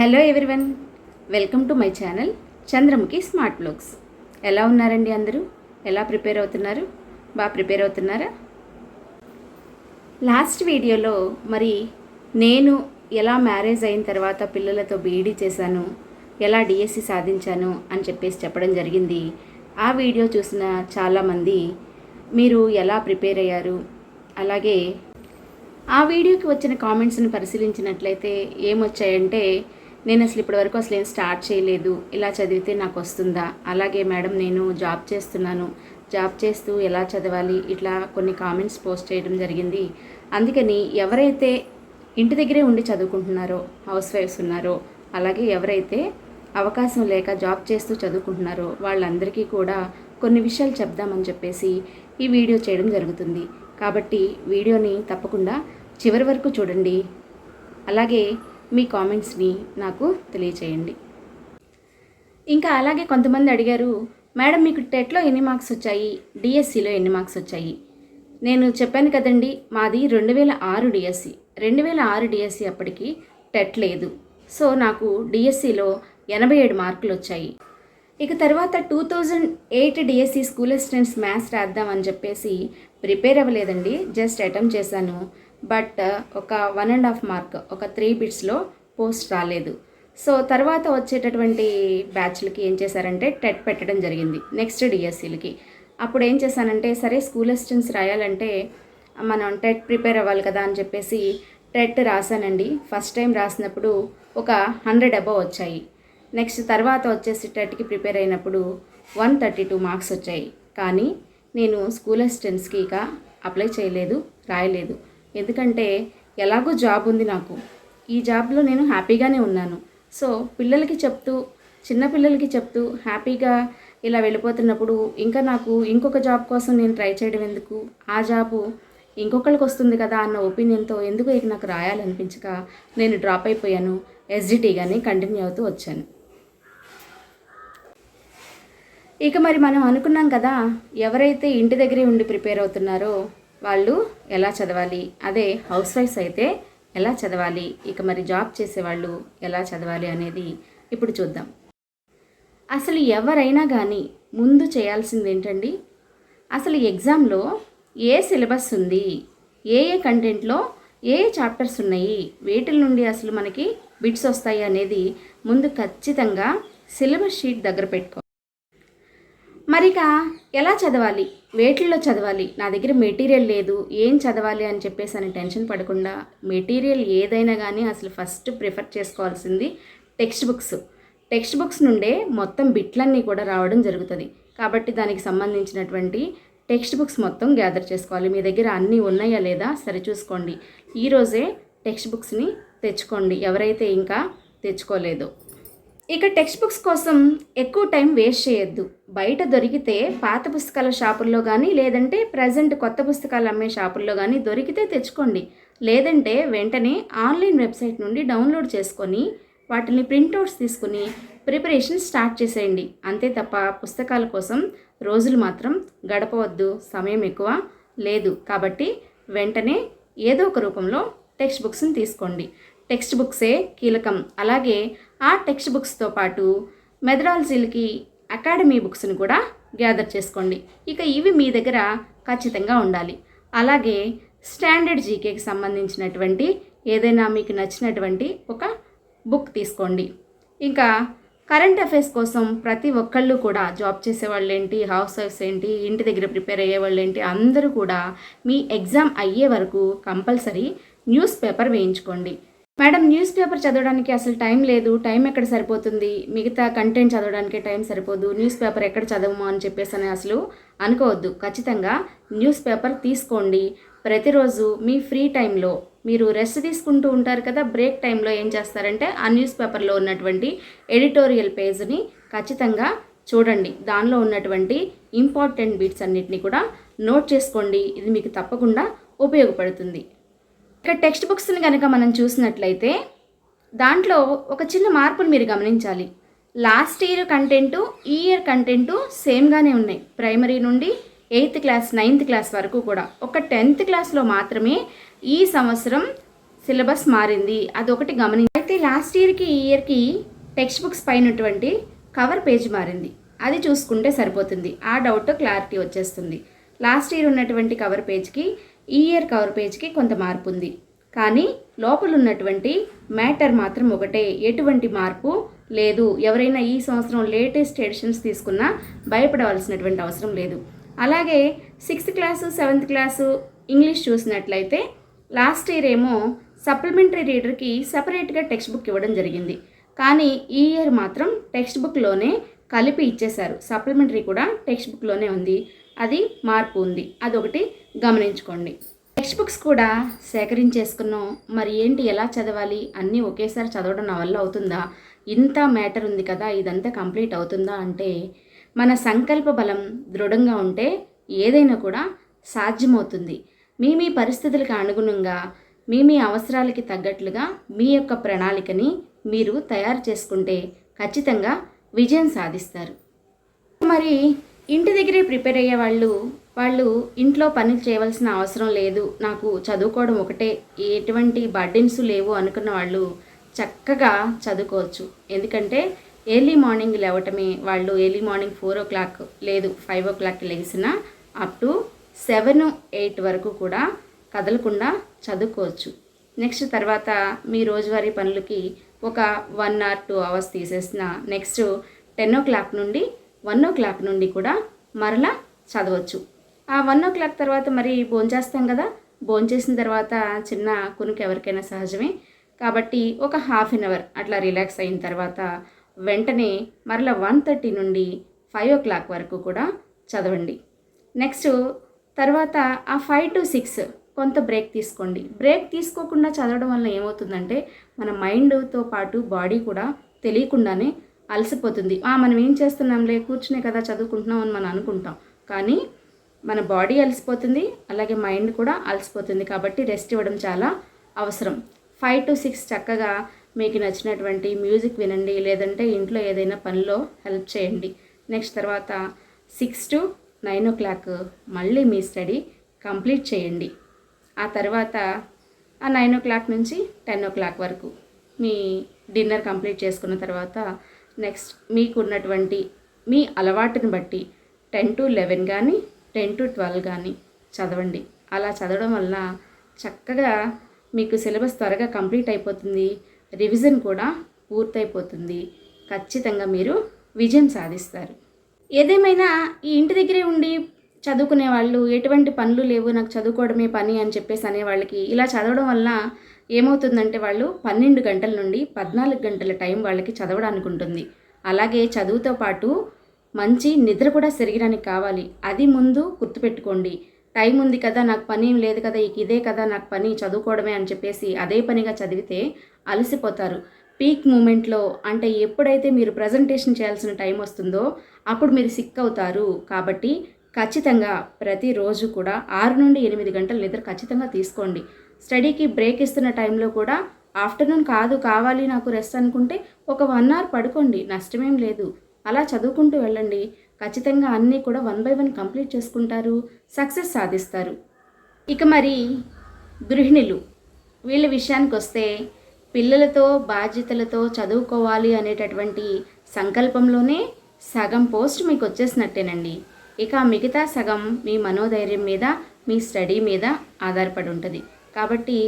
Hello everyone welcome to my channel Chandramukhi smart blogs. ఎలా ఉన్నారండి అందరూ? ఎలా ప్రిపేర్ అవుతున్నారు? బాగా ప్రిపేర్ అవుతున్నారా? లాస్ట్ వీడియోలో మరి నేను ఎలా మ్యారేజ్ అయిన తర్వాత పిల్లలతో బీఈడీ చేశాను ఎలా డిఎస్సి సాధించాను అని చెప్పేసి చెప్పడం జరిగింది. ఆ వీడియో చూసిన చాలామంది మీరు ఎలా ప్రిపేర్ అయ్యారు? అలాగే ఆ వీడియోకి వచ్చిన కామెంట్స్ని పరిశీలించినట్లయితే ఏమొచ్చాయంటే నేను అసలు ఇప్పటివరకు అసలు ఏం స్టార్ట్ చేయలేదు. ఇలా చదివితే నాకు వస్తుందా? అలాగే మేడం నేను జాబ్ చేస్తున్నాను. జాబ్ చేస్తూ ఎలా చదవాలి? ఇట్లా కొన్ని కామెంట్స్ పోస్ట్ చేయడం జరిగింది. అందుకని ఎవరైతే ఇంటి దగ్గరే ఉండి చదువుకుంటున్నారో హౌస్ వైఫ్స్ ఉన్నారో అలాగే ఎవరైతే అవకాశం లేక జాబ్ చేస్తూ చదువుకుంటున్నారో వాళ్ళందరికీ కూడా కొన్ని విషయాలు చెప్దామని చెప్పేసి ఈ వీడియో చేయడం జరుగుతుంది. కాబట్టి వీడియోని తప్పకుండా చివరి వరకు చూడండి. అలాగే మీ కామెంట్స్ని నాకు తెలియచేయండి. ఇంకా అలాగే కొంతమంది అడిగారు మేడం మీకు టెట్లో ఎన్ని మార్క్స్ వచ్చాయి? డిఎస్సిలో ఎన్ని మార్క్స్ వచ్చాయి? నేను చెప్పాను కదండి మాది రెండు వేల ఆరు డిఎస్సి. రెండు వేల ఆరు డిఎస్సి అప్పటికి టెట్ లేదు. సో నాకు డిఎస్సిలో ఎనభై ఏడు మార్కులు వచ్చాయి. ఇక తర్వాత two thousand eight DSC school assistants maths రాద్దామని చెప్పేసి ప్రిపేర్ అవ్వలేదండి జస్ట్ అటెంప్ట్ చేశాను. బట్ uh, ఒక వన్ అండ్ హాఫ్ మార్క్ ఒక త్రీ బిట్స్లో పోస్ట్ రాలేదు. సో తర్వాత వచ్చేటటువంటి బ్యాచ్లకి ఏం చేశారంటే టెట్ పెట్టడం జరిగింది నెక్స్ట్ డిఎస్సీలకి అప్పుడు ఏం చేశానంటే సరే స్కూల్ అసిస్టెంట్స్ రాయాలంటే మనం టెట్ ప్రిపేర్ అవ్వాలి కదా అని చెప్పేసి టెట్ రాశానండి. ఫస్ట్ టైం రాసినప్పుడు ఒక హండ్రెడ్ అబవ్ వచ్చాయి. నెక్స్ట్ తర్వాత వచ్చేసి టెట్కి ప్రిపేర్ అయినప్పుడు వన్ థర్టీ టూ మార్క్స్ వచ్చాయి. కానీ నేను స్కూల్ అసిస్టెంట్స్కి ఇక అప్లై చేయలేదు రాయలేదు. ఎందుకంటే ఎలాగో జాబ్ ఉంది నాకు. ఈ జాబ్లో నేను హ్యాపీగానే ఉన్నాను. సో పిల్లలకి చెప్తూ చిన్నపిల్లలకి చెప్తూ హ్యాపీగా ఇలా వెళ్ళిపోతున్నప్పుడు ఇంకా నాకు ఇంకొక జాబ్ కోసం నేను ట్రై చేయడం ఎందుకు? ఆ జాబు ఇంకొకరికి వస్తుంది కదా అన్న ఒపీనియన్తో ఎందుకు ఇక నాకు రాయాలనిపించక నేను డ్రాప్ అయిపోయాను ఎస్జిటీగానే కంటిన్యూ అవుతూ వచ్చాను. ఇక మరి మనం అనుకున్నాం కదా ఎవరైతే ఇంటి దగ్గరే ఉండి ప్రిపేర్ అవుతున్నారో వాళ్ళు ఎలా చదవాలి? అదే హౌస్ వైఫ్స్ అయితే ఎలా చదవాలి? ఇక మరి జాబ్ చేసేవాళ్ళు ఎలా చదవాలి అనేది ఇప్పుడు చూద్దాం. అసలు ఎవరైనా కానీ ముందు చేయాల్సింది ఏంటండి అసలు ఎగ్జామ్లో ఏ సిలబస్ ఉంది? ఏ ఏ కంటెంట్లో ఏ ఏ చాప్టర్స్ ఉన్నాయి? వేటిల నుండి అసలు మనకి బిట్స్ వస్తాయి అనేది ముందు ఖచ్చితంగా సిలబస్ షీట్ దగ్గర పెట్టుకో మరిక ఎలా చదవాలి? వేటిల్లో చదవాలి? నా దగ్గర మెటీరియల్ లేదు ఏం చదవాలి అని చెప్పేసి అని టెన్షన్ పడకుండా మెటీరియల్ ఏదైనా కానీ అసలు ఫస్ట్ ప్రిఫర్ చేసుకోవాల్సింది టెక్స్ట్ బుక్స్. టెక్స్ట్ బుక్స్ నుండే మొత్తం బిట్లన్నీ కూడా రావడం జరుగుతుంది. కాబట్టి దానికి సంబంధించినటువంటి టెక్స్ట్ బుక్స్ మొత్తం గ్యాదర్ చేసుకోవాలి. మీ దగ్గర అన్నీ ఉన్నాయా లేదా సరిచూసుకోండి ఈరోజే టెక్స్ట్ బుక్స్ని తెచ్చుకోండి. ఎవరైతే ఇంకా తెచ్చుకోలేదో. ఇక టెక్స్ట్ బుక్స్ కోసం ఎక్కువ టైం వేస్ట్ చేయొద్దు. బయట దొరికితే పాత పుస్తకాల షాపుల్లో కానీ లేదంటే ప్రజెంట్ కొత్త పుస్తకాలు అమ్మే షాపుల్లో కానీ దొరికితే తెచ్చుకోండి. లేదంటే వెంటనే ఆన్లైన్ వెబ్సైట్ నుండి డౌన్లోడ్ చేసుకొని వాటిని ప్రింట్అవుట్స్ తీసుకుని ప్రిపరేషన్ స్టార్ట్ చేసేయండి. అంతే తప్ప పుస్తకాల కోసం రోజులు మాత్రం గడపవద్దు. సమయం ఎక్కువ లేదు కాబట్టి వెంటనే ఏదో ఒక రూపంలో టెక్స్ట్ బుక్స్ని తీసుకోండి. టెక్స్ట్ బుక్సే కీలకం. అలాగే ఆ టెక్స్ట్ బుక్స్తో పాటు మెథడాలజీలకి అకాడమీ బుక్స్ని కూడా గ్యాదర్ చేసుకోండి. ఇక ఇవి మీ దగ్గర ఖచ్చితంగా ఉండాలి. అలాగే స్టాండర్డ్ జీకేకి సంబంధించినటువంటి ఏదైనా మీకు నచ్చినటువంటి ఒక బుక్ తీసుకోండి. ఇంకా కరెంట్ అఫైర్స్ కోసం ప్రతి ఒక్కళ్ళు కూడా జాబ్ చేసేవాళ్ళు ఏంటి హౌస్ వైఫ్స్ ఏంటి ఇంటి దగ్గర ప్రిపేర్ అయ్యేవాళ్ళు ఏంటి అందరూ కూడా మీ ఎగ్జామ్ అయ్యే వరకు కంపల్సరీ న్యూస్ పేపర్ వేయించుకోండి. మేడం న్యూస్ పేపర్ చదవడానికి అసలు టైం లేదు. టైం ఎక్కడ సరిపోతుంది? మిగతా కంటెంట్ చదవడానికి టైం సరిపోదు. న్యూస్ పేపర్ ఎక్కడ చదవము అని చెప్పేసి అని అసలు అనుకోవద్దు. ఖచ్చితంగా న్యూస్ పేపర్ తీసుకోండి. ప్రతిరోజు మీ ఫ్రీ టైంలో మీరు రెస్ట్ తీసుకుంటూ ఉంటారు కదా బ్రేక్ టైంలో ఏం చేస్తారంటే ఆ న్యూస్ పేపర్లో ఉన్నటువంటి ఎడిటోరియల్ పేజ్ని ఖచ్చితంగా చూడండి. దానిలో ఉన్నటువంటి ఇంపార్టెంట్ బీట్స్ అన్నిటిని కూడా నోట్ చేసుకోండి. ఇది మీకు తప్పకుండా ఉపయోగపడుతుంది. ఇక టెక్స్ట్ బుక్స్ని కనుక మనం చూసినట్లయితే దాంట్లో ఒక చిన్న మార్పును మీరు గమనించాలి. లాస్ట్ ఇయర్ కంటెంటు ఈ ఇయర్ కంటెంటు సేమ్గానే ఉన్నాయి. ప్రైమరీ నుండి ఎయిత్ క్లాస్ నైన్త్ క్లాస్ వరకు కూడా. ఒక టెన్త్ క్లాస్లో మాత్రమే ఈ సంవత్సరం సిలబస్ మారింది. అదొకటి గమని అయితే లాస్ట్ ఇయర్కి ఈ ఇయర్కి టెక్స్ట్ బుక్స్ పైనటువంటి కవర్ పేజ్ మారింది. అది చూసుకుంటే సరిపోతుంది. ఆ డౌట్ క్లారిటీ వచ్చేస్తుంది. లాస్ట్ ఇయర్ ఉన్నటువంటి కవర్ పేజ్కి ఈ ఇయర్ కవర్ పేజ్కి కొంత మార్పు ఉంది. కానీ లోపల ఉన్నటువంటి మ్యాటర్ మాత్రం ఒకటే. ఎటువంటి మార్పు లేదు. ఎవరైనా ఈ సంవత్సరం లేటెస్ట్ ఎడిషన్స్ తీసుకున్నా భయపడవలసినటువంటి అవసరం లేదు. అలాగే sixth class seventh class English చూసినట్లయితే లాస్ట్ ఇయర్ ఏమో సప్లిమెంటరీ రీడర్కి సపరేట్గా టెక్స్ట్ బుక్ ఇవ్వడం జరిగింది. కానీ ఈ ఇయర్ మాత్రం టెక్స్ట్ బుక్లోనే కలిపి ఇచ్చేశారు. సప్లిమెంటరీ కూడా టెక్స్ట్ బుక్లోనే ఉంది. అది మార్పు ఉంది. అదొకటి గమనించుకోండి. టెక్స్ట్ బుక్స్ కూడా సేకరించేసుకున్నాం. మరి ఏంటి ఎలా చదవాలి? అన్నీ ఒకేసారి చదవడం నా వల్ల అవుతుందా? ఇంత మ్యాటర్ ఉంది కదా ఇదంతా కంప్లీట్ అవుతుందా అంటే మన సంకల్ప బలం దృఢంగా ఉంటే ఏదైనా కూడా సాధ్యమవుతుంది. మీ మీ పరిస్థితులకు అనుగుణంగా మీ మీ అవసరాలకి తగ్గట్లుగా మీ యొక్క ప్రణాళికని మీరు తయారు చేసుకుంటే ఖచ్చితంగా విజయం సాధిస్తారు. మరి ఇంటి దగ్గరే ప్రిపేర్ అయ్యే వాళ్ళు వాళ్ళు ఇంట్లో పనులు చేయవలసిన అవసరం లేదు. నాకు చదువుకోవడం ఒకటే. ఎటువంటి బర్డెన్స్ లేవు అనుకున్న వాళ్ళు చక్కగా చదువుకోవచ్చు. ఎందుకంటే ఎర్లీ మార్నింగ్ లేవటమే వాళ్ళు early morning four o'clock లేదు ఫైవ్ ఓ క్లాక్ లేచినా అప్ టు సెవెన్ ఎయిట్ వరకు కూడా కదలకుండా చదువుకోవచ్చు. నెక్స్ట్ తర్వాత మీ రోజువారీ పనులకి ఒక వన్ ఆర్ టూ అవర్స్ తీసేసిన నెక్స్ట్ టెన్ ఓ క్లాక్ నుండి వన్ ఓ క్లాక్ నుండి కూడా మరలా చదవచ్చు. ఆ వన్ ఓ క్లాక్ తర్వాత మరి భోంచేస్తాం కదా? భోంచేసిన తర్వాత చిన్న కునుకు ఎవరికైనా సహజమే. కాబట్టి ఒక హాఫ్ అన్ అవర్ అట్లా రిలాక్స్ అయిన తర్వాత వెంటనే మరలా వన్ థర్టీ నుండి ఫైవ్ ఓ క్లాక్ వరకు కూడా చదవండి. నెక్స్ట్ తర్వాత ఆ ఫైవ్ టు సిక్స్ కొంత బ్రేక్ తీసుకోండి. బ్రేక్ తీసుకోకుండా చదవడం వల్ల ఏమవుతుందంటే మన మైండ్తో పాటు బాడీ కూడా తెలియకుండానే అలసిపోతుంది. ఆ మనం ఏం చేస్తున్నాంలే? కూర్చునే కదా చదువుకుంటున్నాం అని మనం అనుకుంటాం. కానీ మన బాడీ అలసిపోతుంది అలాగే మైండ్ కూడా అలసిపోతుంది కాబట్టి రెస్ట్ ఇవ్వడం చాలా అవసరం. ఫైవ్ టు సిక్స్ చక్కగా మీకు నచ్చినటువంటి మ్యూజిక్ వినండి లేదంటే ఇంట్లో ఏదైనా పనిలో హెల్ప్ చేయండి. నెక్స్ట్ తర్వాత six to nine o'clock మళ్ళీ మీ స్టడీ కంప్లీట్ చేయండి. ఆ తర్వాత ఆ నైన్ ఓ క్లాక్ నుంచి టెన్ ఓ క్లాక్ వరకు మీ డిన్నర్ కంప్లీట్ చేసుకున్న తర్వాత నెక్స్ట్ మీకున్నటువంటి మీ అలవాటుని బట్టి టెన్ టు లెవెన్ కానీ టెన్ టు ట్వెల్వ్ కానీ చదవండి. అలా చదవడం వల్ల చక్కగా మీకు సిలబస్ త్వరగా కంప్లీట్ అయిపోతుంది రివిజన్ కూడా పూర్తయిపోతుంది. ఖచ్చితంగా మీరు విజయం సాధిస్తారు. ఏదేమైనా ఈ ఇంటి దగ్గరే ఉండి చదువుకునే వాళ్ళు ఎటువంటి పనులు లేవు నాకు చదువుకోవడమే పని అని చెప్పేసి అనే వాళ్ళకి ఇలా చదవడం వల్ల ఏమవుతుందంటే వాళ్ళు పన్నెండు గంటల నుండి పద్నాలుగు గంటల టైం వాళ్ళకి చదవడానికి ఉంటుంది. అలాగే చదువుతో పాటు మంచి నిద్ర కూడా శరీరానికి కావాలి. అది ముందు గుర్తుపెట్టుకోండి. టైం ఉంది కదా నాకు పని ఏం లేదు కదా ఇక ఇదే కదా నాకు పని చదువుకోవడమే అని చెప్పేసి అదే పనిగా చదివితే అలసిపోతారు. పీక్ మూమెంట్లో అంటే ఎప్పుడైతే మీరు ప్రజెంటేషన్ చేయాల్సిన టైం వస్తుందో అప్పుడు మీరు సిక్ అవుతారు. కాబట్టి ఖచ్చితంగా ప్రతిరోజు కూడా ఆరు నుండి ఎనిమిది గంటల నిద్ర ఖచ్చితంగా తీసుకోండి. స్టడీకి బ్రేక్ ఇస్తున్న టైంలో కూడా ఆఫ్టర్నూన్ కాదు కావాలి నాకు రెస్ట్ అనుకుంటే ఒక వన్ అవర్ పడుకోండి నష్టమేం లేదు. అలా చదువుకుంటూ వెళ్ళండి. ఖచ్చితంగా అన్నీ కూడా వన్ బై వన్ కంప్లీట్ చేసుకుంటారు సక్సెస్ సాధిస్తారు. ఇక మరి గృహిణులు వీళ్ళ విషయానికి వస్తే పిల్లలతో బాధ్యతలతో చదువుకోవాలి అనేటటువంటి సంకల్పంలోనే సగం పోస్ట్ మీకు వచ్చేసినట్టేనండి. ఇక మిగతా సగం మీ మనోధైర్యం మీద మీ స్టడీ మీద ఆధారపడి ఉంటుంది. కాబట్టి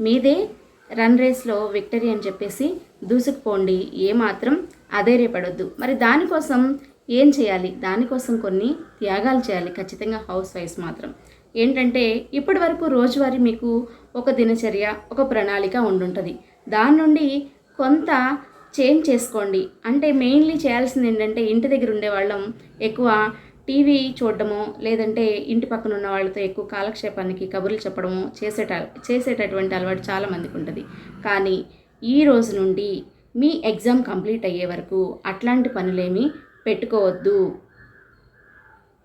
మీదే రన్ రేస్లో విక్టరీ అని చెప్పేసి దూసుకుపోండి ఏమాత్రం అధైర్యపడొద్దు. మరి దానికోసం ఏం చేయాలి? దానికోసం కొన్ని త్యాగాలు చేయాలి ఖచ్చితంగా హౌస్ వైఫ్స్ మాత్రం. ఏంటంటే ఇప్పటి వరకు రోజువారీ మీకు ఒక దినచర్య ఒక ప్రణాళిక ఉండుంటుంది. దాని నుండి కొంత చేంజ్ చేసుకోండి. అంటే మెయిన్లీ చేయాల్సింది ఏంటంటే ఇంటి దగ్గర ఉండేవాళ్ళం ఎక్కువ టీవీ చూడడమో లేదంటే ఇంటి పక్కన ఉన్న వాళ్ళతో ఎక్కువ కాలక్షేపానికి కబుర్లు చెప్పడమో చేసేట చేసేటటువంటి అలవాటు చాలా మందికి ఉంటుంది. కానీ ఈ రోజు నుండి మీ ఎగ్జామ్ కంప్లీట్ అయ్యే వరకు అట్లాంటి పనులేమీ పెట్టుకోవద్దు.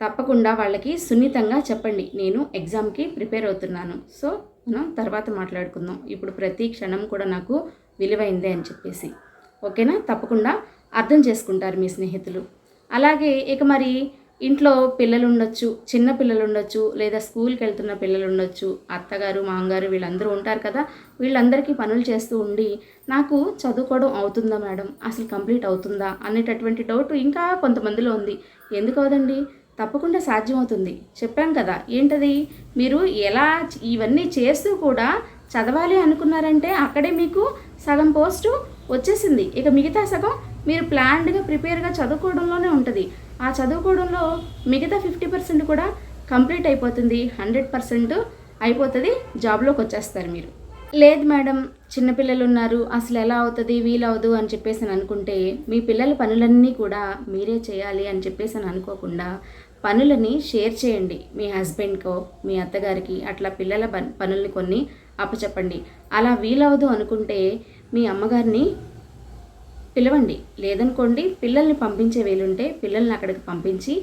తప్పకుండా వాళ్ళకి సున్నితంగా చెప్పండి. నేను ఎగ్జామ్కి ప్రిపేర్ అవుతున్నాను. సో మనం తర్వాత మాట్లాడుకుందాం. ఇప్పుడు ప్రతి క్షణం కూడా నాకు విలువైందే అని చెప్పేసి. ఓకేనా? తప్పకుండా అర్థం చేసుకుంటారు మీ స్నేహితులు. అలాగే ఇక మరి ఇంట్లో పిల్లలు ఉండొచ్చు చిన్న పిల్లలు ఉండొచ్చు లేదా స్కూల్కి వెళ్తున్న పిల్లలు ఉండొచ్చు అత్తగారు మామగారు వీళ్ళందరూ ఉంటారు కదా వీళ్ళందరికీ పనులు చేస్తూ ఉండి నాకు చదువుకోవడం అవుతుందా మేడం? అసలు కంప్లీట్ అవుతుందా? అనేటటువంటి డౌట్ ఇంకా కొంతమందిలో ఉంది. ఎందుకు అవదండి? తప్పకుండా సాధ్యమవుతుంది. చెప్పాం కదా ఏంటది? మీరు ఎలా ఇవన్నీ చేస్తూ కూడా చదవాలి అనుకున్నారంటే అక్కడే మీకు సగం పోస్టు వచ్చేసింది. ఇక మిగతా సగం మీరు ప్లాన్డ్గా ప్రిపేర్గా చదువుకోవడంలోనే ఉంటుంది. ఆ చదువుకోవడంలో మిగతా ఫిఫ్టీ పర్సెంట్ కూడా కంప్లీట్ అయిపోతుంది హండ్రెడ్ పర్సెంట్ అయిపోతుంది జాబ్లోకి వచ్చేస్తారు మీరు. లేదు మేడం చిన్నపిల్లలు ఉన్నారు అసలు ఎలా అవుతుంది వీలవదు అని చెప్పేసి అని అనుకుంటే మీ పిల్లల పనులన్నీ కూడా మీరే చేయాలి అని చెప్పేసి అని అనుకోకుండా పనులని షేర్ చేయండి. మీ హస్బెండ్కో మీ అత్తగారికి అట్లా పిల్లల పన్- పనుల్ని కొన్ని అప్పచెప్పండి. అలా వీలవదు అనుకుంటే మీ అమ్మగారిని పిలవండి. లేదనుకోండి పిల్లల్ని పంపించే వీలుంటే పిల్లల్ని అక్కడికి పంపించి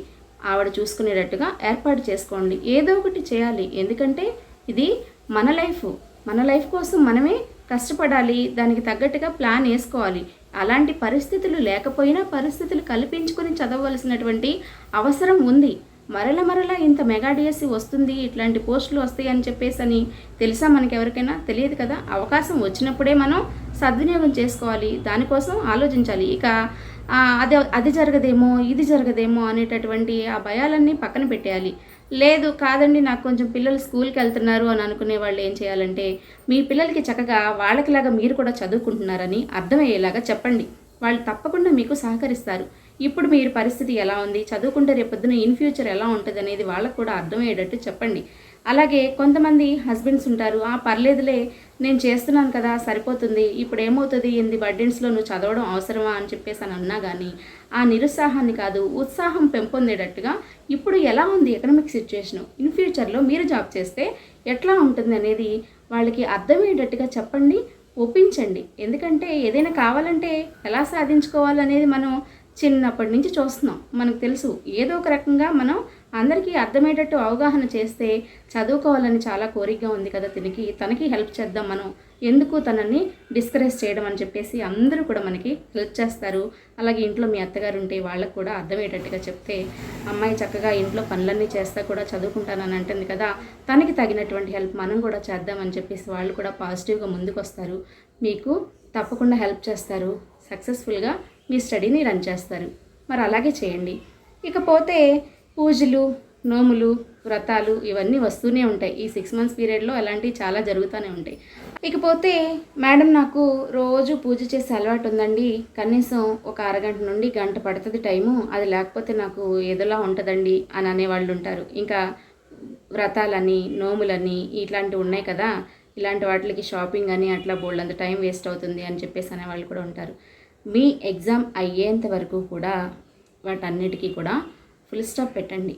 ఆవిడ చూసుకునేటట్టుగా ఏర్పాటు చేసుకోండి. ఏదో ఒకటి చేయాలి. ఎందుకంటే ఇది మన లైఫ్. మన లైఫ్ కోసం మనమే కష్టపడాలి. దానికి తగ్గట్టుగా ప్లాన్ వేసుకోవాలి. అలాంటి పరిస్థితులు లేకపోయినా పరిస్థితులు కల్పించుకొని చదవవలసినటువంటి అవసరం ఉంది. మరల మరల ఇంత మెగా డిఎస్సి వస్తుంది ఇట్లాంటి పోస్టులు వస్తాయి అని చెప్పేసి అని తెలుసా మనకి ఎవరికైనా తెలియదు కదా. అవకాశం వచ్చినప్పుడే మనం సద్వినియోగం చేసుకోవాలి. దానికోసం ఆలోచించాలి. ఇక అది అది జరగదేమో ఇది జరగదేమో అనేటటువంటి ఆ భయాలన్నీ పక్కన పెట్టేయాలి. లేదు కాదండి నాకు కొంచెం పిల్లలు స్కూల్కి వెళ్తున్నారు అని అనుకునే వాళ్ళు ఏం చేయాలంటే మీ పిల్లలకి చక్కగా వాళ్ళకిలాగా మీరు కూడా చదువుకుంటున్నారని అర్థమయ్యేలాగా చెప్పండి. వాళ్ళు తప్పకుండా మీకు సహకరిస్తారు. ఇప్పుడు మీరు పరిస్థితి ఎలా ఉంది? చదువుకుంటే రేపొద్దున ఇన్ ఫ్యూచర్ ఎలా ఉంటుంది అనేది వాళ్ళకు కూడా అర్థమయ్యేటట్టు చెప్పండి. అలాగే కొంతమంది హస్బెండ్స్ ఉంటారు. ఆ పర్లేదులే నేను చేస్తున్నాను కదా సరిపోతుంది. ఇప్పుడు ఏమవుతుంది? ఎనిమిది బర్డెన్స్లో నువ్వు చదవడం అవసరమా? అని చెప్పేసి అని అన్నా కానీ ఆ నిరుత్సాహాన్ని కాదు ఉత్సాహం పెంపొందేటట్టుగా ఇప్పుడు ఎలా ఉంది ఎకనామిక్ సిచ్యువేషన్ ఇన్ ఫ్యూచర్లో మీరు జాబ్ చేస్తే ఎట్లా ఉంటుంది అనేది వాళ్ళకి అర్థమయ్యేటట్టుగా చెప్పండి ఒప్పించండి. ఎందుకంటే ఏదైనా కావాలంటే ఎలా సాధించుకోవాలనేది మనం చిన్నప్పటి నుంచి చూస్తున్నాం. మనకు తెలుసు ఏదో ఒక రకంగా మనం అందరికీ అర్థమయ్యేటట్టు అవగాహన చేస్తే చదువుకోవాలని చాలా కోరికగా ఉంది కదా తనకి. తనకి హెల్ప్ చేద్దాం మనం. ఎందుకు తనని డిస్కరేజ్ చేయడం అని చెప్పేసి అందరూ కూడా మనకి హెల్ప్ చేస్తారు. అలాగే ఇంట్లో మీ అత్తగారు ఉంటే వాళ్ళకు కూడా అర్థమయ్యేటట్టుగా చెప్తే అమ్మాయి చక్కగా ఇంట్లో పనులన్నీ చేస్తా కూడా చదువుకుంటానని అంటుంది కదా. తనకి తగినటువంటి హెల్ప్ మనం కూడా చేద్దామని చెప్పేసి వాళ్ళు కూడా పాజిటివ్గా ముందుకు వస్తారు మీకు తప్పకుండా హెల్ప్ చేస్తారు. సక్సెస్ఫుల్గా మీ స్టడీని రన్ చేస్తారు. మరి అలాగే చేయండి. ఇకపోతే పూజలు నోములు వ్రతాలు ఇవన్నీ వస్తూనే ఉంటాయి. ఈ సిక్స్ మంత్స్ పీరియడ్లో అలాంటివి చాలా జరుగుతూనే ఉంటాయి. ఇకపోతే మేడం నాకు రోజు పూజ చేసే అలవాటు ఉందండి. కనీసం ఒక అరగంట నుండి గంట పడుతుంది టైము. అది లేకపోతే నాకు ఏదోలా ఉంటుందండి అని అనేవాళ్ళు ఉంటారు. ఇంకా వ్రతాలని నోములని ఇట్లాంటివి ఉన్నాయి కదా. ఇలాంటి వాటికి షాపింగ్ అని అట్లా బోల్డ్ అంత టైం వేస్ట్ అవుతుంది అని చెప్పేసి అనేవాళ్ళు కూడా ఉంటారు. మీ ఎగ్జామ్ అయ్యేంత వరకు కూడా వాటన్నిటికీ కూడా ఫుల్ స్టాప్ పెట్టండి.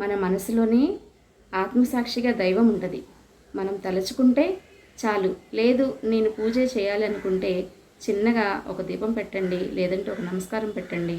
మన మనసులోనే ఆత్మసాక్షిగా దైవం ఉంటుంది. మనం తలుచుకుంటే చాలు. లేదు నేను పూజ చేయాలనుకుంటే చిన్నగా ఒక దీపం పెట్టండి లేదంటే ఒక నమస్కారం పెట్టండి.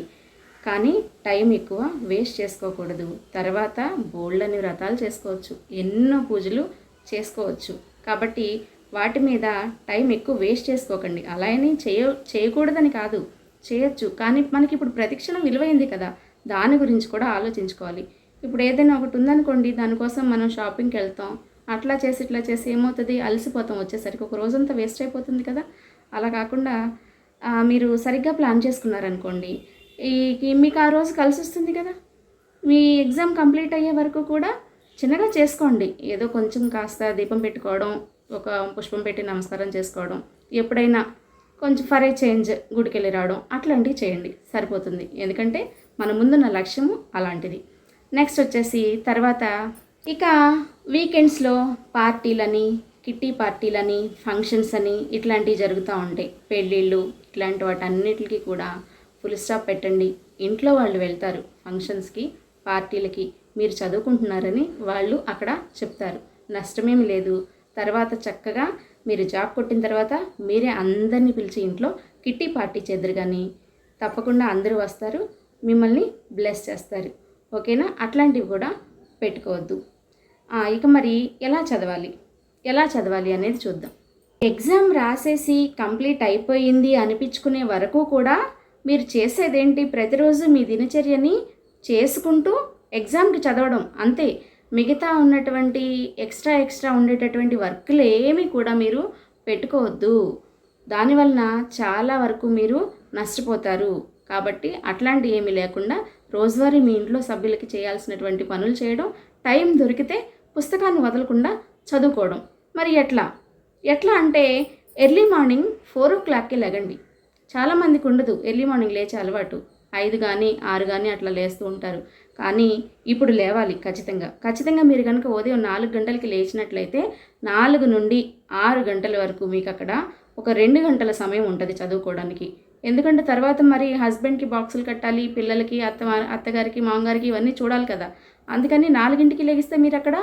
కానీ టైం ఎక్కువ వేస్ట్ చేసుకోకూడదు. తర్వాత బోల్డని వ్రతాలు చేసుకోవచ్చు. ఎన్నో పూజలు చేసుకోవచ్చు. కాబట్టి వాటి మీద టైం ఎక్కువ వేస్ట్ చేసుకోకండి. అలా అని చేయ చేయకూడదని కాదు చేయొచ్చు. కానీ మనకి ఇప్పుడు ప్రతిక్షణం విలువైంది కదా దాని గురించి కూడా ఆలోచించుకోవాలి. ఇప్పుడు ఏదైనా ఒకటి ఉందనుకోండి దానికోసం మనం షాపింగ్కి వెళ్తాం అట్లా చేసి ఇట్లా చేసి ఏమవుతుంది? అలసిపోతాం. వచ్చేసరికి ఒక రోజంతా వేస్ట్ అయిపోతుంది కదా. అలా కాకుండా మీరు సరిగ్గా ప్లాన్ చేసుకున్నారనుకోండి ఈ- మీకు ఆ రోజు కలిసి వస్తుంది కదా. మీ ఎగ్జామ్ కంప్లీట్ అయ్యే వరకు కూడా చిన్నగా చేసుకోండి. ఏదో కొంచెం కాస్త దీపం పెట్టుకోవడం ఒక పుష్పం పెట్టి నమస్కారం చేసుకోవడం ఎప్పుడైనా కొంచెం ఫర్ ఏ చేంజ్ గుడికి వెళ్ళి రావడం అట్లాంటివి చేయండి. సరిపోతుంది. ఎందుకంటే మన ముందున్న లక్ష్యము అలాంటిది. నెక్స్ట్ వచ్చేసి తర్వాత ఇక వీకెండ్స్లో పార్టీలని కిట్టి పార్టీలని ఫంక్షన్స్ అని ఇట్లాంటివి జరుగుతూ ఉంటాయి. పెళ్ళిళ్ళు ఇట్లాంటి వాటన్నిటికీ కూడా ఫుల్ స్టాప్ పెట్టండి. ఇంట్లో వాళ్ళు వెళ్తారు ఫంక్షన్స్కి పార్టీలకి. మీరు చదువుకుంటున్నారని వాళ్ళు అక్కడ చెప్తారు. నష్టమేమి లేదు. తర్వాత చక్కగా మీరు జాబ్ కొట్టిన తర్వాత మీరే అందరినీ పిలిచి ఇంట్లో కిట్టి పార్టీ చేద్దరు కానీ తప్పకుండా అందరూ వస్తారు మిమ్మల్ని బ్లెస్ చేస్తారు. ఓకేనా? అట్లాంటివి కూడా పెట్టుకోవద్దు. ఇక మరి ఎలా చదవాలి? ఎలా చదవాలి అనేది చూద్దాం. ఎగ్జామ్ రాసేసి కంప్లీట్ అయిపోయింది అనిపించుకునే వరకు కూడా మీరు చేసేదేంటి? ప్రతిరోజు మీ దినచర్యని చేసుకుంటూ ఎగ్జామ్కి చదవడం అంతే. మిగతా ఉన్నటువంటి ఎక్స్ట్రా ఎక్స్ట్రా ఉండేటటువంటి వర్క్లు ఏమీ కూడా మీరు పెట్టుకోవద్దు. దానివలన చాలా వరకు మీరు నష్టపోతారు. కాబట్టి అట్లాంటి ఏమీ లేకుండా రోజువారీ మీ ఇంట్లో సభ్యులకి చేయాల్సినటువంటి పనులు చేయడం టైం దొరికితే పుస్తకాన్ని వదలకుండా చదువుకోవడం. మరి ఎట్లా? ఎట్లా అంటే ఎర్లీ మార్నింగ్ ఫోర్ ఓ క్లాక్కి లెగండి. చాలామందికి ఉండదు. ఎర్లీ మార్నింగ్ లేచే అలవాటు. ఐదు కానీ ఆరు కానీ అట్లా లేస్తూ ఉంటారు. కానీ ఇప్పుడు లేవాలి ఖచ్చితంగా. ఖచ్చితంగా మీరు కనుక ఉదయం నాలుగు గంటలకి లేచినట్లయితే నాలుగు నుండి ఆరు గంటల వరకు మీకు అక్కడ ఒక రెండు గంటల సమయం ఉంటుంది చదువుకోవడానికి. ఎందుకంటే తర్వాత మరి హస్బెండ్కి బాక్సులు కట్టాలి పిల్లలకి అత్త అత్తగారికి మామగారికి ఇవన్నీ చూడాలి కదా. అందుకని నాలుగింటికి లేగిస్తే మీరు అక్కడ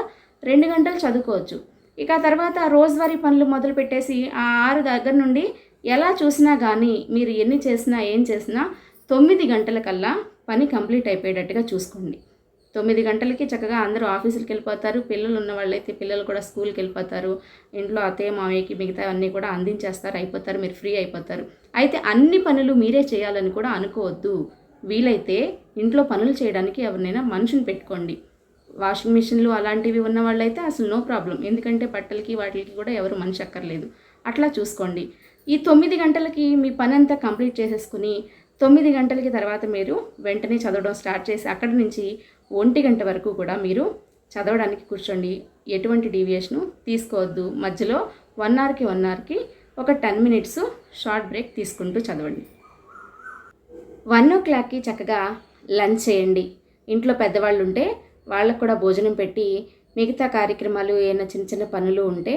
రెండు గంటలు చదువుకోవచ్చు. ఇక ఆ తర్వాత రోజువారీ పనులు మొదలు పెట్టేసి ఆ ఆరు దగ్గర నుండి ఎలా చూసినా కానీ మీరు ఎన్ని చేసినా ఏం చేసినా తొమ్మిది గంటల కల్లా పని కంప్లీట్ అయిపోయేటట్టుగా చూసుకోండి. తొమ్మిది గంటలకి చక్కగా అందరూ ఆఫీసులకు వెళ్ళిపోతారు. పిల్లలు ఉన్న వాళ్ళైతే పిల్లలు కూడా స్కూల్కి వెళ్ళిపోతారు. ఇంట్లో అత్తయ్య మామయ్యకి మిగతా అన్నీ కూడా అందించేస్తారు. అయిపోతారు. మీరు ఫ్రీ అయిపోతారు. అయితే అన్ని పనులు మీరే చేయాలని కూడా అనుకోవద్దు. వీలైతే ఇంట్లో పనులు చేయడానికి ఎవరినైనా మనుషుని పెట్టుకోండి. వాషింగ్ మిషన్లు అలాంటివి ఉన్న వాళ్ళైతే అసలు నో ప్రాబ్లం. ఎందుకంటే బట్టలకి వాటికి కూడా ఎవరు మనిషి అక్కర్లేదు. అట్లా చూసుకోండి. ఈ తొమ్మిది గంటలకి మీ పని అంతా కంప్లీట్ చేసేసుకుని తొమ్మిది గంటలకి తర్వాత మీరు వెంటనే చదవడం స్టార్ట్ చేసి అక్కడి నుంచి ఒంటి గంట వరకు కూడా మీరు చదవడానికి కూర్చోండి. ఎటువంటి డీవియేషను తీసుకోవద్దు. మధ్యలో వన్ అవర్కి వన్ అవర్కి ఒక టెన్ మినిట్స్ షార్ట్ బ్రేక్ తీసుకుంటూ చదవండి. వన్ ఓ క్లాక్కి చక్కగా లంచ్ చేయండి. ఇంట్లో పెద్దవాళ్ళు ఉంటే వాళ్ళకు కూడా భోజనం పెట్టి మిగతా కార్యక్రమాలు ఏమైనా చిన్న చిన్న పనులు ఉంటే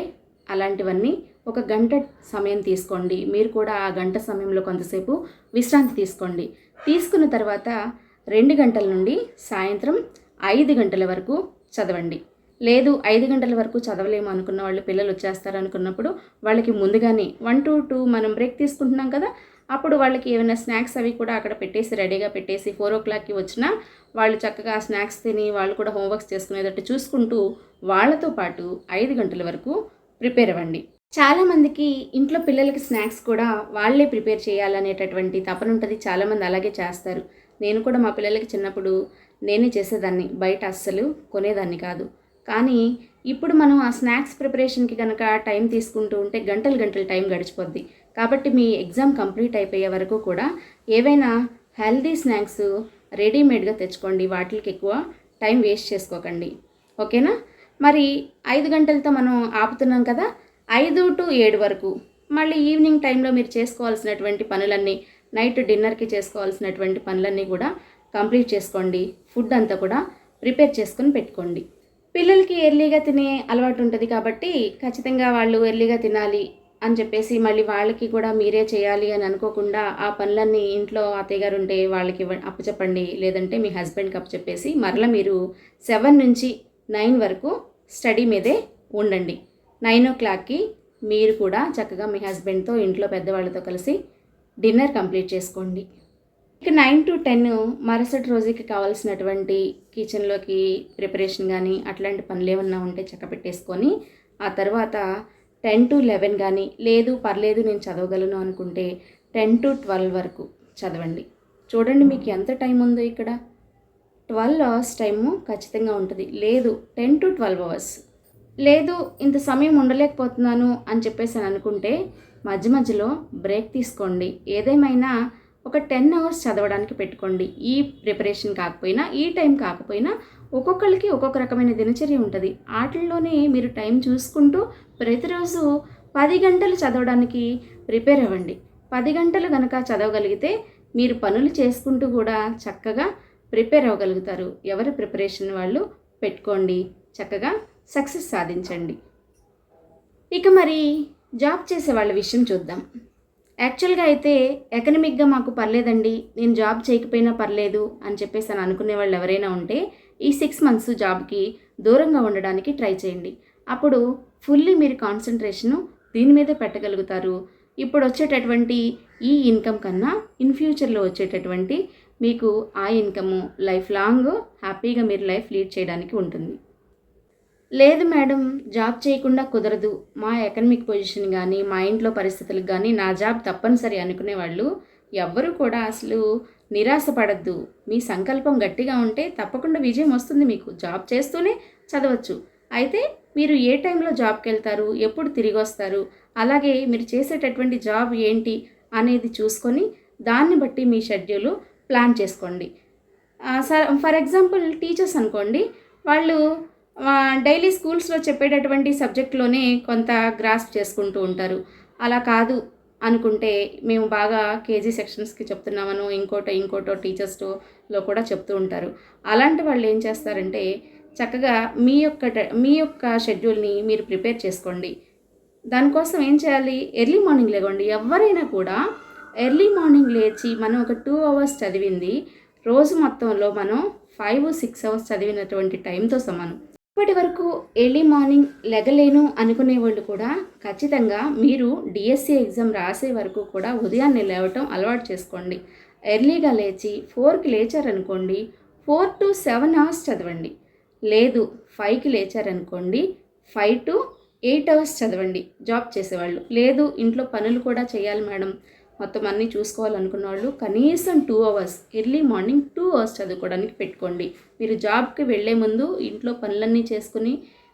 అలాంటివన్నీ ఒక గంట సమయం తీసుకోండి. మీరు కూడా ఆ గంట సమయంలో కొంతసేపు విశ్రాంతి తీసుకోండి. తీసుకున్న తర్వాత రెండు గంటల నుండి సాయంత్రం ఐదు గంటల వరకు చదవండి. లేదు ఐదు గంటల వరకు చదవలేము అనుకున్న వాళ్ళు పిల్లలు వచ్చేస్తారు అనుకున్నప్పుడు వాళ్ళకి ముందుగానే వన్ టు టూ మనం బ్రేక్ తీసుకుంటున్నాం కదా అప్పుడు వాళ్ళకి ఏమైనా స్నాక్స్ అవి కూడా అక్కడ పెట్టేసి రెడీగా పెట్టేసి ఫోర్ ఓ క్లాక్కి వచ్చినా వాళ్ళు చక్కగా ఆ స్నాక్స్ తిని వాళ్ళు కూడా హోంవర్క్స్ చేసుకునేటట్టు చూసుకుంటూ వాళ్ళతో పాటు ఐదు గంటల వరకు ప్రిపేర్ అవ్వండి. చాలామందికి ఇంట్లో పిల్లలకి స్నాక్స్ కూడా వాళ్ళే ప్రిపేర్ చేయాలనేటటువంటి తపన ఉంటుంది. చాలామంది అలాగే చేస్తారు. నేను కూడా మా పిల్లలకి చిన్నప్పుడు నేనే చేసేదాన్ని. బయట అస్సలు కొనేదాన్ని కాదు. కానీ ఇప్పుడు మనం ఆ స్నాక్స్ ప్రిపరేషన్కి కనుక టైం తీసుకుంటూ ఉంటే గంటలు గంటలు టైం గడిచిపోద్ది. కాబట్టి మీ ఎగ్జామ్ కంప్లీట్ అయిపోయే వరకు కూడా ఏవైనా హెల్దీ స్నాక్స్ రెడీమేడ్గా తెచ్చుకోండి. వాటికి ఎక్కువ టైం వేస్ట్ చేసుకోకండి. ఓకేనా? మరి ఐదు గంటలతో మనం ఆపుతున్నాం కదా ఐదు టు ఏడు వరకు. మళ్ళీ ఈవినింగ్ టైంలో మీరు చేసుకోవాల్సినటువంటి పనులన్నీ నైట్ డిన్నర్కి చేసుకోవాల్సినటువంటి పనులన్నీ కూడా కంప్లీట్ చేసుకోండి. ఫుడ్ అంతా కూడా ప్రిపేర్ చేసుకొని పెట్టుకోండి. పిల్లలకి ఎర్లీగా తినే అలవాటు ఉంటుంది కాబట్టి ఖచ్చితంగా వాళ్ళు ఎర్లీగా తినాలి అని చెప్పేసి మళ్ళీ వాళ్ళకి కూడా మీరే చేయాలి అని అనుకోకుండా ఆ పనులన్నీ ఇంట్లో అత్తయ్య గారు ఉంటే వాళ్ళకి ఇవ్వ- అప్పచెప్పండి. లేదంటే మీ హస్బెండ్కి అప్పచెప్పేసి మరలా మీరు సెవెన్ నుంచి నైన్ వరకు స్టడీ మీదే ఉండండి. నైన్ ఓ క్లాక్కి మీరు కూడా చక్కగా మీ హస్బెండ్తో ఇంట్లో పెద్దవాళ్ళతో కలిసి డిన్నర్ కంప్లీట్ చేసుకోండి. ఇక నైన్ టు టెన్ మరుసటి రోజుకి కావాల్సినటువంటి కిచెన్లోకి ప్రిపరేషన్ కానీ అట్లాంటి పనులు ఏమన్నా ఉంటే చక్క పెట్టేసుకొని ఆ తర్వాత టెన్ టు లెవెన్ కానీ లేదు పర్లేదు నేను చదవగలను అనుకుంటే టెన్ టు ట్వెల్వ్ వరకు చదవండి. చూడండి మీకు ఎంత టైం ఉందో ఇక్కడ. ట్వెల్వ్ అవర్స్ టైము ఖచ్చితంగా ఉంటుంది. లేదు టెన్ టు ట్వెల్వ్ అవర్స్. లేదు ఇంత సమయం ఉండలేకపోతున్నాను అని చెప్పేసి అని అనుకుంటే మధ్య మధ్యలో బ్రేక్ తీసుకోండి. ఏదేమైనా ఒక టెన్ అవర్స్ చదవడానికి పెట్టుకోండి. ఈ ప్రిపరేషన్ కాకపోయినా ఈ టైం కాకపోయినా ఒక్కొక్కరికి ఒక్కొక్క రకమైన దినచర్య ఉంటుంది. వాటిల్లోనే మీరు టైం చూసుకుంటూ ప్రతిరోజు పది గంటలు చదవడానికి ప్రిపేర్ అవ్వండి. పది గంటలు కనుక చదవగలిగితే మీరు పనులు చేసుకుంటూ కూడా చక్కగా ప్రిపేర్ అవ్వగలుగుతారు. ఎవరి ప్రిపరేషన్ వాళ్ళు పెట్టుకోండి. చక్కగా సక్సెస్ సాధించండి. ఇక మరి జాబ్ చేసే వాళ్ళ విషయం చూద్దాం. యాక్చువల్గా అయితే ఎకనమిక్గా మాకు పర్లేదండి. నేను జాబ్ చేయకపోయినా పర్లేదు అని చెప్పేసి అని అనుకునే వాళ్ళు ఎవరైనా ఉంటే ఈ సిక్స్ మంత్స్ జాబ్కి దూరంగా ఉండడానికి ట్రై చేయండి. అప్పుడు ఫుల్లీ మీరు కాన్సన్ట్రేషను దీని మీదే పెట్టగలుగుతారు. ఇప్పుడు వచ్చేటటువంటి ఈ ఇన్కమ్ కన్నా ఇన్ ఫ్యూచర్లో వచ్చేటటువంటి మీకు ఆ ఇన్కమ్ లైఫ్ లాంగ్ హ్యాపీగా మీరు లైఫ్ లీడ్ చేయడానికి ఉంటుంది. లేదు మేడం జాబ్ చేయకుండా కుదరదు. మా ఎకనమిక్ పొజిషన్ కానీ మా ఇంట్లో పరిస్థితులకు కానీ నా జాబ్ తప్పనిసరి అనుకునే వాళ్ళు ఎవ్వరూ కూడా అసలు నిరాశపడద్దు మీ సంకల్పం గట్టిగా ఉంటే తప్పకుండా విజయం వస్తుంది మీకు. జాబ్ చేస్తూనే చదవచ్చు. అయితే మీరు ఏ టైంలో జాబ్కి వెళ్తారు? ఎప్పుడు తిరిగి వస్తారు? అలాగే మీరు చేసేటటువంటి జాబ్ ఏంటి? అనేది చూసుకొని దాన్ని బట్టి మీ షెడ్యూల్ ప్లాన్ చేసుకోండి. ఫర్ ఎగ్జాంపుల్ టీచర్స్ అనుకోండి వాళ్ళు డైలీ స్కూల్స్లో చెప్పేటటువంటి సబ్జెక్ట్లోనే కొంత గ్రాస్ప్ చేసుకుంటూ ఉంటారు. అలా కాదు అనుకుంటే మేము బాగా కేజీ సెక్షన్స్కి చెప్తున్నామను ఇంకోటో ఇంకోటో టీచర్స్లో కూడా చెప్తూ ఉంటారు. అలాంటి వాళ్ళు ఏం చేస్తారంటే చక్కగా మీ యొక్క ట- మీ యొక్క షెడ్యూల్ని మీరు ప్రిపేర్ చేసుకోండి. దానికోసం ఏం చేయాలి? ఎర్లీ మార్నింగ్ లేకండి ఎవరైనా కూడా ఎర్లీ మార్నింగ్ లేచి మనం ఒక టూ అవర్స్ చదివింది రోజు మొత్తంలో మనం ఫైవ్ సిక్స్ అవర్స్ చదివినటువంటి టైంతో సమానం. ఇప్పటి వరకు ఎర్లీ మార్నింగ్ లెగలేను అనుకునే వాళ్ళు కూడా ఖచ్చితంగా మీరు డిఎస్సి ఎగ్జామ్ రాసే వరకు కూడా ఉదయాన్నే లేవటం అలవాటు చేసుకోండి. ఎర్లీగా లేచి ఫోర్కి లేచారనుకోండి ఫోర్ టు సెవెన్ అవర్స్ చదవండి. లేదు ఫైవ్కి లేచారనుకోండి ఫైవ్ టు ఎయిట్ అవర్స్ చదవండి జాబ్ చేసేవాళ్ళు. లేదు ఇంట్లో పనులు కూడా చేయాలి మేడం. మొత్తం అన్నీ చూసుకోవాలనుకున్న వాళ్ళు కనీసం two hours early morning two hours చదువుకోవడానికి పెట్టుకోండి. మీరు జాబ్కి వెళ్ళే ముందు ఇంట్లో పనులన్నీ చేసుకుని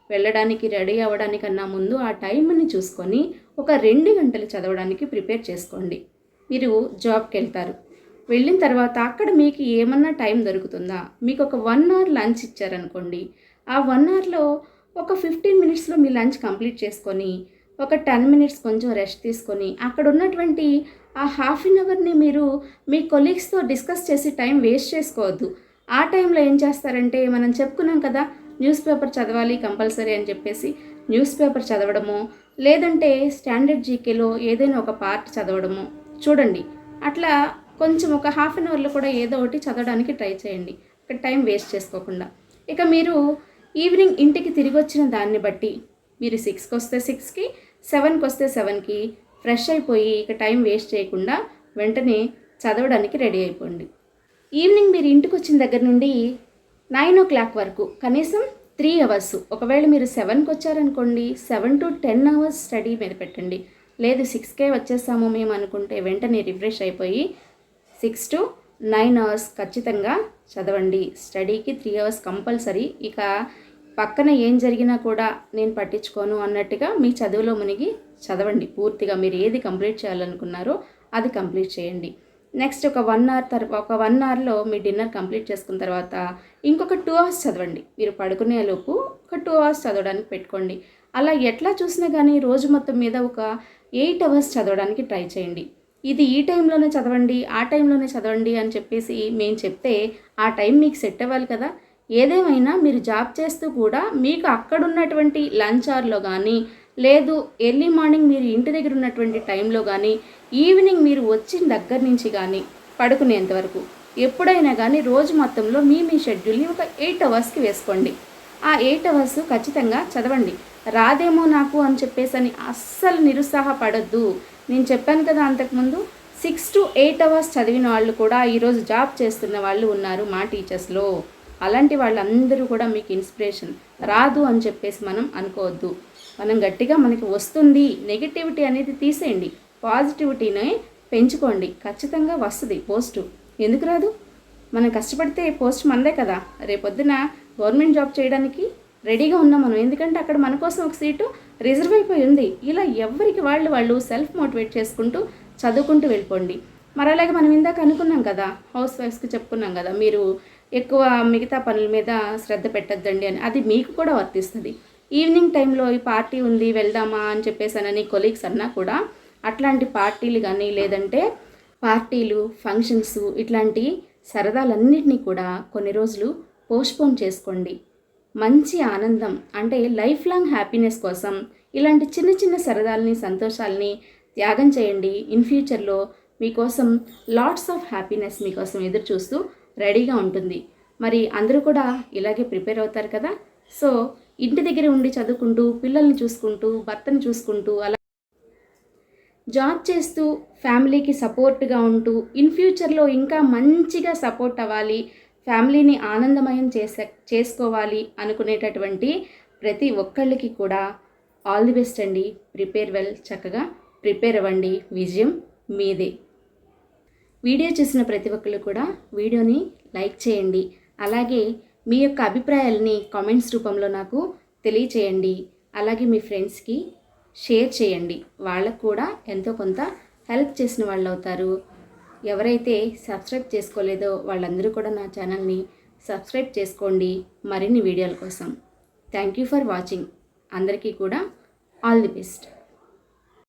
వెళ్ళడానికి రెడీ అవ్వడానికన్నా ముందు ఆ టైంని చూసుకొని ఒక రెండు గంటలు చదవడానికి ప్రిపేర్ చేసుకోండి. మీరు జాబ్కి వెళ్తారు వెళ్ళిన తర్వాత అక్కడ మీకు ఏమన్నా టైం దొరుకుతుందా? మీకు ఒక వన్ అవర్ లంచ్ ఇచ్చారనుకోండి. ఆ వన్ అవర్లో ఒక ఫిఫ్టీన్ మినిట్స్లో మీ లంచ్ కంప్లీట్ చేసుకొని ఒక టెన్ మినిట్స్ కొంచెం రెస్ట్ తీసుకొని అక్కడ ఉన్నటువంటి ఆ హాఫ్ అన్ అవర్ని మీరు మీ కొలీగ్స్తో డిస్కస్ చేసి టైం వేస్ట్ చేసుకోవద్దు. ఆ టైంలో ఏం చేస్తారంటే మనం చెప్పుకున్నాం కదా న్యూస్ పేపర్ చదవాలి కంపల్సరీ అని చెప్పేసి న్యూస్ పేపర్ చదవడము లేదంటే స్టాండర్డ్ జీకేలో ఏదైనా ఒక పార్ట్ చదవడము చూడండి. అట్లా కొంచెం ఒక హాఫ్ అన్ అవర్లో కూడా ఏదో ఒకటి చదవడానికి ట్రై చేయండి. ఇక్కడ టైం వేస్ట్ చేసుకోకుండా. ఇక మీరు ఈవినింగ్ ఇంటికి తిరిగి వచ్చిన దాన్ని బట్టి మీరు సిక్స్కి వస్తే సిక్స్కి సెవెన్కి వస్తే సెవెన్కి ఫ్రెష్ అయిపోయి ఇక టైం వేస్ట్ చేయకుండా వెంటనే చదవడానికి రెడీ అయిపోండి. ఈవినింగ్ మీరు ఇంటికి వచ్చిన దగ్గర నుండి నైన్ ఓ క్లాక్ వరకు కనీసం త్రీ అవర్స్ ఒకవేళ మీరు సెవెన్కి వచ్చారనుకోండి seven to ten hours study మీద పెట్టండి. లేదు సిక్స్కే వచ్చేస్తాము మేము అనుకుంటే వెంటనే రిఫ్రెష్ అయిపోయి సిక్స్ టు నైన్ అవర్స్ ఖచ్చితంగా చదవండి. స్టడీకి త్రీ అవర్స్ కంపల్సరీ. ఇక పక్కన ఏం జరిగినా కూడా నేను పట్టించుకోను అన్నట్టుగా మీ చదువులో మునిగి చదవండి. పూర్తిగా మీరు ఏది కంప్లీట్ చేయాలనుకున్నారో అది కంప్లీట్ చేయండి. నెక్స్ట్ ఒక వన్ అవర్ తర్వాత ఒక వన్ అవర్లో మీ డిన్నర్ కంప్లీట్ చేసుకున్న తర్వాత ఇంకొక టూ అవర్స్ చదవండి. మీరు పడుకునే లోపు ఒక టూ అవర్స్ చదవడానికి పెట్టుకోండి. అలా ఎట్లా చూసినా కానీ రోజు మొత్తం మీద ఒక ఎయిట్ అవర్స్ చదవడానికి ట్రై చేయండి. ఇది ఈ టైంలోనే చదవండి ఆ టైంలోనే చదవండి అని చెప్పేసి మేము చెప్తే ఆ టైం మీకు సెట్ అవ్వాలి కదా. ఏదేమైనా మీరు జాబ్ చేస్తూ కూడా మీకు అక్కడ ఉన్నటువంటి లంచ్ అవర్లో కానీ లేదు ఎర్లీ మార్నింగ్ మీరు ఇంటి దగ్గర ఉన్నటువంటి టైంలో కానీ ఈవినింగ్ మీరు వచ్చిన దగ్గర నుంచి కానీ పడుకునేంత వరకు. ఎప్పుడైనా కానీ రోజు మొత్తంలో మీ మీ షెడ్యూల్ని ఒక ఎయిట్ అవర్స్కి వేసుకోండి. ఆ ఎయిట్ అవర్స్ ఖచ్చితంగా చదవండి. రాదేమో నాకు అని చెప్పేసి అని అస్సలు నిరుత్సాహపడద్దు. నేను చెప్పాను కదా అంతకుముందు సిక్స్ టు ఎయిట్ అవర్స్ చదివిన వాళ్ళు కూడా ఈరోజు జాబ్ చేస్తున్న వాళ్ళు ఉన్నారు మా టీచర్స్లో అలాంటి వాళ్ళందరూ కూడా మీకు ఇన్స్పిరేషన్ రాదు అని చెప్పేసి మనం అనుకోవద్దు. మనం గట్టిగా మనకి వస్తుంది నెగిటివిటీ అనేది తీసేయండి. పాజిటివిటీని పెంచుకోండి. ఖచ్చితంగా వస్తుంది పోస్టు ఎందుకు రాదు? మనం కష్టపడితే పోస్ట్ మనదే కదా. రేపొద్దున గవర్నమెంట్ జాబ్ చేయడానికి రెడీగా ఉన్నాం మనం. ఎందుకంటే అక్కడ మన కోసం ఒక సీటు రిజర్వ్ అయిపోయి ఉంది. ఇలా ఎవరికి వాళ్ళు వాళ్ళు సెల్ఫ్ మోటివేట్ చేసుకుంటూ చదువుకుంటూ వెళ్ళిపోండి. మరి అలాగే మనం ఇందాక అనుకున్నాం కదా హౌస్ వైఫ్స్కి చెప్పుకున్నాం కదా మీరు ఎక్కువ మిగతా పనుల మీద శ్రద్ధ పెట్టద్దండి అని. అది మీకు కూడా వర్తిస్తుంది. ఈవినింగ్ టైంలో ఈ పార్టీ ఉంది వెళ్దామా అని చెప్పేసానని కొలీగ్స్ అన్నా కూడా అట్లాంటి పార్టీలు కానీ లేదంటే పార్టీలు ఫంక్షన్స్ ఇట్లాంటి సరదాలన్నింటినీ కూడా కొన్ని రోజులు పోస్ట్పోన్ చేసుకోండి. మంచి ఆనందం అంటే లైఫ్ లాంగ్ హ్యాపీనెస్ కోసం ఇలాంటి చిన్న చిన్న సరదాలని సంతోషాలని త్యాగం చేయండి. ఇన్ ఫ్యూచర్లో మీకోసం లాట్స్ ఆఫ్ హ్యాపీనెస్ మీకోసం ఎదురు చూస్తూ రెడీగా ఉంటుంది. మరి అందరూ కూడా ఇలాగే ప్రిపేర్ అవుతారు కదా? సో ఇంటి దగ్గర ఉండి చదువుకుంటూ పిల్లల్ని చూసుకుంటూ భర్తను చూసుకుంటూ అలా జాబ్ చేస్తూ ఫ్యామిలీకి సపోర్ట్గా ఉంటూ ఇన్ ఫ్యూచర్లో ఇంకా మంచిగా సపోర్ట్ అవ్వాలి ఫ్యామిలీని ఆనందమయం చేసే చేసుకోవాలి అనుకునేటటువంటి ప్రతి ఒక్కళ్ళకి కూడా ఆల్ ది బెస్ట్ అండి. ప్రిపేర్ వెల్ చక్కగా ప్రిపేర్ అవ్వండి. విజయం మీదే. వీడియో చూసిన ప్రతి ఒక్కళ్ళు కూడా వీడియోని లైక్ చేయండి. అలాగే మీ యొక్క అభిప్రాయాలని కామెంట్స్ రూపంలో నాకు తెలియచేయండి. అలాగే మీ ఫ్రెండ్స్కి షేర్ చేయండి. వాళ్ళకు కూడా ఎంతో కొంత హెల్ప్ చేసిన వాళ్ళు అవుతారు. ఎవరైతే సబ్స్క్రైబ్ చేసుకోలేదో వాళ్ళందరూ కూడా నా ఛానల్ని సబ్స్క్రైబ్ చేసుకోండి మరిన్ని వీడియోల కోసం. Thank you for watching. అందరికీ కూడా ఆల్ ది బెస్ట్.